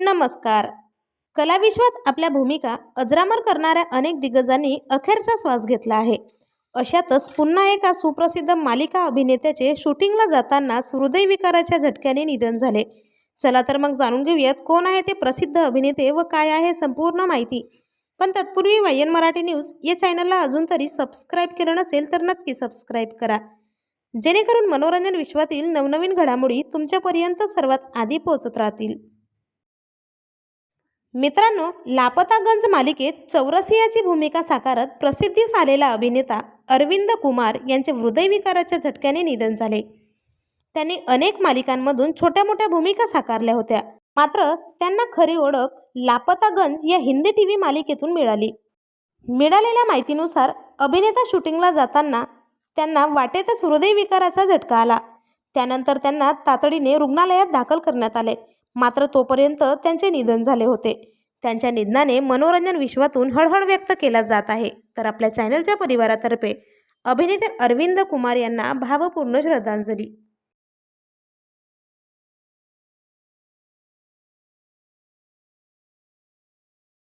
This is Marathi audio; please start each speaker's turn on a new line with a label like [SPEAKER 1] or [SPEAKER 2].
[SPEAKER 1] नमस्कार. कलाविश्वात आपल्या भूमिका अजरामर करणाऱ्या अनेक दिग्गजांनी अखेरचा श्वास घेतला आहे. अशातच पुन्हा एका सुप्रसिद्ध मालिका अभिनेत्याचे शूटिंगला जातानाच हृदयविकाराच्या झटक्याने निधन झाले. चला तर मग जाणून घेऊयात कोण आहे ते प्रसिद्ध अभिनेते व काय आहे संपूर्ण माहिती. पण तत्पूर्वी वायन मराठी न्यूज या चॅनलला अजून तरी सबस्क्राईब केलं नसेल तर नक्की सबस्क्राईब करा. जेणेकरून मनोरंजन विश्वातील नवनवीन घडामोडी तुमच्यापर्यंत सर्वात आधी पोहोचत राहतील. मित्रांनो लापतागंज मालिकेत चौरसियाची भूमिका साकारत प्रसिद्धीस आलेला अभिनेता अरविंद कुमार यांचे हृदयविकाराच्या झटक्याने निधन झाले. त्यांनी अनेक मालिकांमधून छोट्या मोठ्या भूमिका साकारल्या होत्या. मात्र त्यांना खरी ओळख लापतागंज या हिंदी टी व्ही मालिकेतून मिळाली. मिळालेल्या माहितीनुसार अभिनेता शूटिंगला जाताना त्यांना वाटेतच हृदयविकाराचा झटका आला. त्यानंतर त्यांना तातडीने रुग्णालयात दाखल करण्यात आले. मात्र तोपर्यंत त्यांचे निधन झाले होते. त्यांच्या निधनाने मनोरंजन विश्वातून हळहळ व्यक्त केला जात आहे. तर आपल्या चॅनलच्या परिवारातर्फे अभिनेते अरविंद कुमार यांना भावपूर्ण श्रद्धांजली.